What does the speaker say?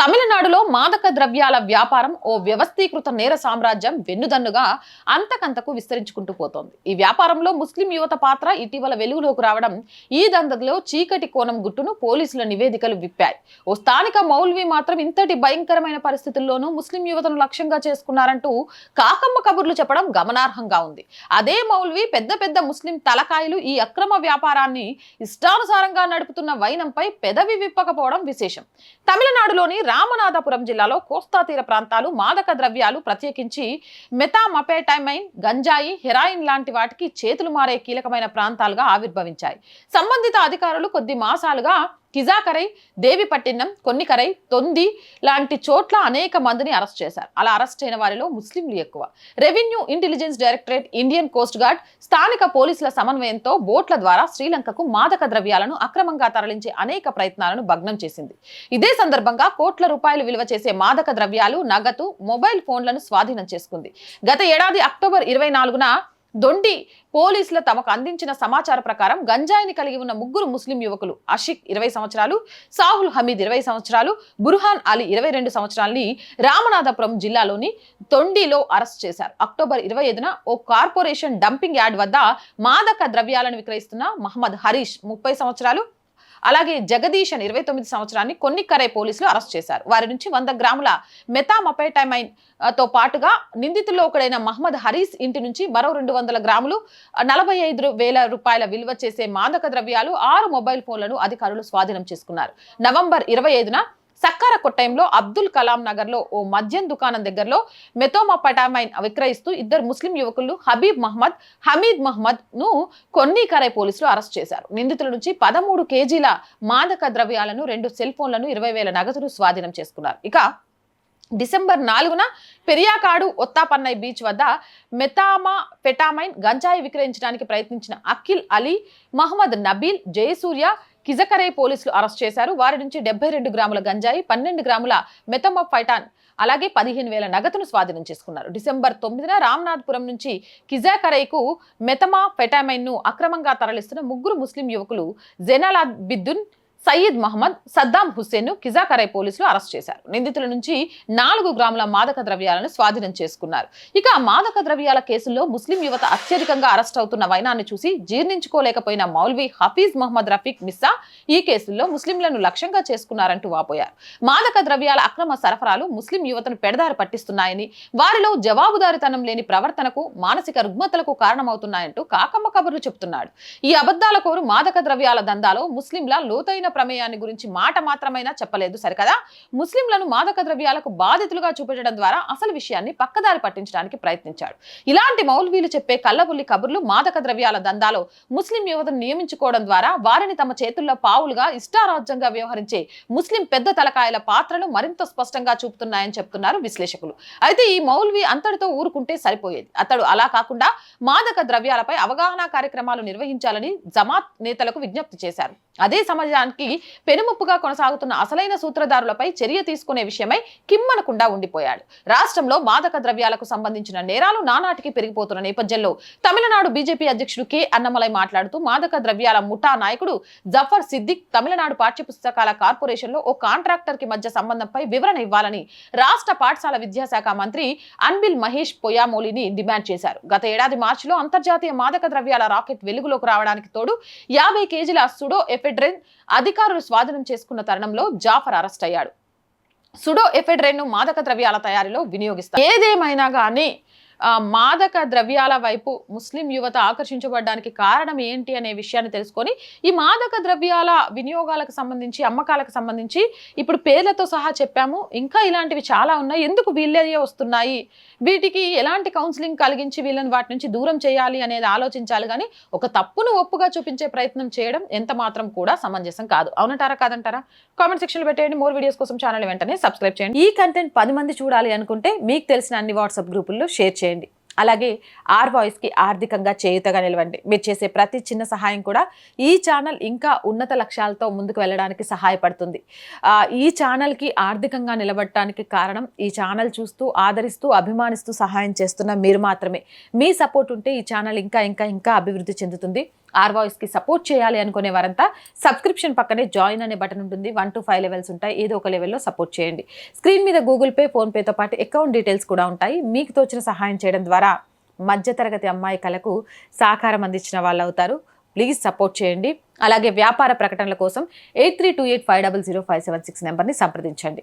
తమిళనాడులో మాదక ద్రవ్యాల వ్యాపారం ఓ వ్యవస్థీకృత నేర సామ్రాజ్యం వెన్నుదన్నుగా అంతకంతకు విస్తరించుకుంటూ పోతోంది. ఈ వ్యాపారంలో ముస్లిం యువత పాత్ర ఇటీవల వెలుగులోకి రావడం ఈ దందలో చీకటి కోణం గుట్టును పోలీసుల నివేదికలు విప్పాయి. ఓ స్థానిక మౌల్వి మాత్రం ఇంతటి భయంకరమైన పరిస్థితుల్లోనూ ముస్లిం యువతను లక్ష్యంగా చేసుకున్నారంటూ కాకమ్మ కబుర్లు చెప్పడం గమనార్హంగా ఉంది. అదే మౌల్వి పెద్ద పెద్ద ముస్లిం తలకాయలు ఈ అక్రమ వ్యాపారాన్ని ఇష్టానుసారంగా నడుపుతున్న వైనంపై పెదవి విప్పకపోవడం విశేషం. తమిళనాడులోని రామనాథపురం జిల్లాలో కోస్తా తీర ప్రాంతాలు మాదక ద్రవ్యాలు ప్రత్యేకించి మెథామపేటైమైన్ గంజాయి హెరాయిన్ లాంటి వాటికి చేతులు మారే కీలకమైన ప్రాంతాలుగా ఆవిర్భవించాయి. సంబంధిత అధికారులు కొద్ది మాసాలుగా కిజాకరై దేవిపట్టినం కొన్నికరై తొంది లాంటి చోట్ల అనేక మందిని అరెస్ట్ చేశారు. అలా అరెస్ట్ అయిన వారిలో ముస్లింలు ఎక్కువ. Revenue intelligence directorate Indian coast guard స్థానిక పోలీసుల సమన్వయంతో బోట్ల ద్వారా శ్రీలంకకు మాదక ద్రవ్యాలను అక్రమంగా తరలించే అనేక ప్రయత్నాలను భగ్నం చేసింది. ఇదే సందర్భంగా కోట్ల రూపాయలు విలువ చేసే మాదక ద్రవ్యాలు నగదు మొబైల్ ఫోన్లను స్వాధీనం చేసుకుంది. గత ఏడాది అక్టోబర్ ఇరవై నాలుగున దొండి పోలీసుల తమకు అందించిన సమాచార ప్రకారం గంజాయిని కలిగి ఉన్న ముగ్గురు ముస్లిం యువకులు అషిక్ ఇరవై సంవత్సరాలు సాహుల్ హమీద్ ఇరవై సంవత్సరాలు బుర్హాన్ అలీ ఇరవై రెండు సంవత్సరాలని రామనాథపురం జిల్లాలోని తొండిలో అరెస్ట్ చేశారు. అక్టోబర్ ఇరవై ఐదున ఓ కార్పొరేషన్ డంపింగ్ యార్డ్ వద్ద మాదక ద్రవ్యాలను విక్రయిస్తున్న మహమ్మద్ హరీష్ ముప్పై సంవత్సరాలు అలాగే జగదీశన్ ఇరవై తొమ్మిది సంవత్సరాన్ని కొన్నిక్కరై పోలీసులు అరెస్ట్ చేశారు. వారి నుంచి వంద గ్రాముల మెథామపేటమైన్తో పాటుగా నిందితుల్లో ఒకడైన మహమ్మద్ హరీస్ ఇంటి నుంచి మరో రెండు వందల గ్రాములు నలభై ఐదు వేల రూపాయల విలువ చేసే మాదక ద్రవ్యాలు ఆరు మొబైల్ ఫోన్లను అధికారులు స్వాధీనం చేసుకున్నారు. నవంబర్ ఇరవై ఐదున సక్కార కొట్టయంలో అబ్దుల్ కలాం నగర్లో ఓ మద్యం దుకాణం దగ్గరలో మెథోమపటామైన్ విక్రయిస్తూ ఇద్దరు ముస్లిం యువకులు హబీబ్ మహమ్మద్ హమీద్ మహమ్మద్ను కొన్నికరై పోలీసులు అరెస్ట్ చేశారు. నిందితుల నుంచి పదమూడు కేజీల మాదక ద్రవ్యాలను రెండు సెల్ ఫోన్లను ఇరవై వేల నగదును స్వాధీనం చేసుకున్నారు. ఇక డిసెంబర్ నాలుగున పెరియాకాడు ఒత్తాపన్నై బీచ్ వద్ద మెతామా పెటామైన్ గంజాయి విక్రయించడానికి ప్రయత్నించిన అఖిల్ అలీ మహమ్మద్ నబీల్ జయసూర్య కిజకరై పోలీసులు అరెస్ట్ చేశారు. వారి నుంచి డెబ్బై రెండు గ్రాముల గంజాయి పన్నెండు గ్రాముల మెథమఫైటాన్ అలాగే పదిహేను వేల నగదును స్వాధీనం చేసుకున్నారు. డిసెంబర్ తొమ్మిదిన రామ్నాథ్పురం నుంచి కిజాకరైకు మెతమా ఫెటామైన్ను అక్రమంగా తరలిస్తున్న ముగ్గురు ముస్లిం యువకులు జెనాలాద్ సయ్యద్ మహమ్మద్ సద్దాం హుస్సేన్ను కిజాకరై పోలీసులు అరెస్ట్ చేశారు. నిందితుల నుంచి నాలుగు గ్రాముల మాదక ద్రవ్యాలను స్వాధీనం చేసుకున్నారు. ఇక ఆ మాదక ద్రవ్యాల కేసుల్లో ముస్లిం యువత అత్యధికంగా అరెస్ట్ అవుతున్న వైనాన్ని చూసి జీర్ణించుకోలేకపోయిన మౌల్వీ హఫీజ్ మహమ్మద్ రఫీక్ మిస్సా ఈ కేసుల్లో ముస్లింలను లక్ష్యంగా చేసుకున్నారంటూ వాపోయారు. మాదక ద్రవ్యాల అక్రమ సరఫరాలు ముస్లిం యువతను పెడదారి పట్టిస్తున్నాయని వారిలో జవాబుదారితనం లేని ప్రవర్తనకు మానసిక రుగ్మతలకు కారణమవుతున్నాయంటూ కాకమ్మ కబుర్లు చెబుతున్నాడు. ఈ అబద్దాల కోరు మాదక ద్రవ్యాల దందాలో ముస్లింల లోతైన ప్రమేయాన్ని గురించి మాట మాత్రమైనా చెప్పలేదు సరికదా? ముస్లింలను మాదక ద్రవ్యాలకు బాధితులుగా చూపెట్టడం ద్వారా అసలు విషయాన్ని పక్కదారి పట్టించడానికి ప్రయత్నించాడు. ఇలాంటి మౌల్వీలు చెప్పే కళ్ళబుల్లి కబుర్లు మాదక ద్రవ్యాల దందాలో ముస్లిం యువతను నియమించుకోవడం ద్వారా వారిని తమ చేతుల్లో పావులుగా ఇష్టారాజ్యంగా వ్యవహరించే ముస్లిం పెద్ద తలకాయల పాత్రను మరింత స్పష్టంగా చూపుతున్నాయని చెప్తున్నారు విశ్లేషకులు. అయితే ఈ మౌల్వి అంతటితో ఊరుకుంటే సరిపోయేది. అతడు అలా కాకుండా మాదక ద్రవ్యాలపై అవగాహన కార్యక్రమాలు నిర్వహించాలని జమాత్ నేతలకు విజ్ఞప్తి చేశారు. అదే సమాజానికి పెనుముప్పుగా కొనసాగుతున్న అసలైన సూత్రధారులపై చర్య తీసుకునే విషయమై కిమ్మనకుండా ఉండిపోయాడు. రాష్ట్రంలో మాదక ద్రవ్యాలకు సంబంధించిన నేరాలు నానాటికి పెరిగిపోతున్న నేపథ్యంలో తమిళనాడు బీజేపీ అధ్యక్షుడు కె. అన్నమలై మాట్లాడుతూ మాదక ద్రవ్యాల ముఠా నాయకుడు జఫర్ సిద్దిక్ తమిళనాడు పాఠ్యపుస్తకాల కార్పొరేషన్లో ఓ కాంట్రాక్టర్కి మధ్య సంబంధంపై వివరణ ఇవ్వాలని రాష్ట్ర పాఠశాల విద్యాశాఖ మంత్రి అన్బిల్ మహేష్ పొయామోలిని డిమాండ్ చేశారు. గత ఏడాది మార్చిలో అంతర్జాతీయ మాదక ద్రవ్యాల రాకెట్ వెలుగులోకి రావడానికి తోడు యాభై కేజీల సుడో ఎఫెడ్రెన్ అధికారులు స్వాధీనం చేసుకున్న తరుణంలో జాఫర్ అరెస్ట్ అయ్యాడు. సుడో ఎఫెడ్రెన్ను మాదక ద్రవ్యాల తయారీలో వినియోగిస్తారు. ఏదేమైనా కానీ మాదక ద్రవ్యాల వైపు ముస్లిం యువత ఆకర్షించబడడానికి కారణం ఏంటి అనే విషయాన్ని తెలుసుకొని ఈ మాదక ద్రవ్యాల వినియోగాలకు సంబంధించి అమ్మకాలకు సంబంధించి ఇప్పుడు పేర్లతో సహా చెప్పాము. ఇంకా ఇలాంటివి చాలా ఉన్నాయి. ఎందుకు వీళ్ళే వస్తున్నాయి? వీటికి ఎలాంటి కౌన్సిలింగ్ కలిగించి వీళ్ళని వాటి నుంచి దూరం చేయాలి అనేది ఆలోచించాలి. కానీ ఒక తప్పును ఒప్పుగా చూపించే ప్రయత్నం చేయడం ఎంత మాత్రం కూడా సమంజసం కాదు. అవునంటారా? కాదంటారా? కామెంట్ సెక్షన్లో పెట్టేయండి. మోర్ వీడియోస్ కోసం ఛానల్ వెంటనే సబ్స్క్రైబ్ చేయండి. ఈ కంటెంట్ పది మంది చూడాలి అనుకుంటే మీకు తెలిసిన అన్ని వాట్సాప్ గ్రూపుల్లో షేర్ చేయండి. అలాగే ఆర్ వాయిస్కి ఆర్థికంగా చేయుతగా నిలవండి. మీరు చేసే ప్రతి చిన్న సహాయం కూడా ఈ ఛానల్ ఇంకా ఉన్నత లక్ష్యాలతో ముందుకు వెళ్ళడానికి సహాయపడుతుంది. ఈ ఛానల్కి ఆర్థికంగా నిలబడటానికి కారణం ఈ ఛానల్ చూస్తూ ఆదరిస్తూ అభిమానిస్తూ సహాయం చేస్తున్న మీరు మాత్రమే. మీ సపోర్ట్ ఉంటే ఈ ఛానల్ ఇంకా ఇంకా ఇంకా అభివృద్ధి చెందుతుంది. ఆర్ వాయిస్కి సపోర్ట్ చేయాలి అనుకునే వారంతా సబ్స్క్రిప్షన్ పక్కనే జాయిన్ అనే బటన్ ఉంటుంది. వన్ టు ఫైవ్ లెవెల్స్ ఉంటాయి. ఏదో ఒక లెవెల్లో సపోర్ట్ చేయండి. స్క్రీన్ మీద గూగుల్ పే ఫోన్పేతో పాటు అకౌంట్ డీటెయిల్స్ కూడా ఉంటాయి. మీకు తోచిన సహాయం చేయడం ద్వారా మధ్యతరగతి అమ్మాయి కళకు సహకారం అందించిన వాళ్ళు అవుతారు ప్లీజ్ సపోర్ట్ చేయండి. అలాగే వ్యాపార ప్రకటనల కోసం eight three two eight five double zero five seven six నెంబర్ని సంప్రదించండి.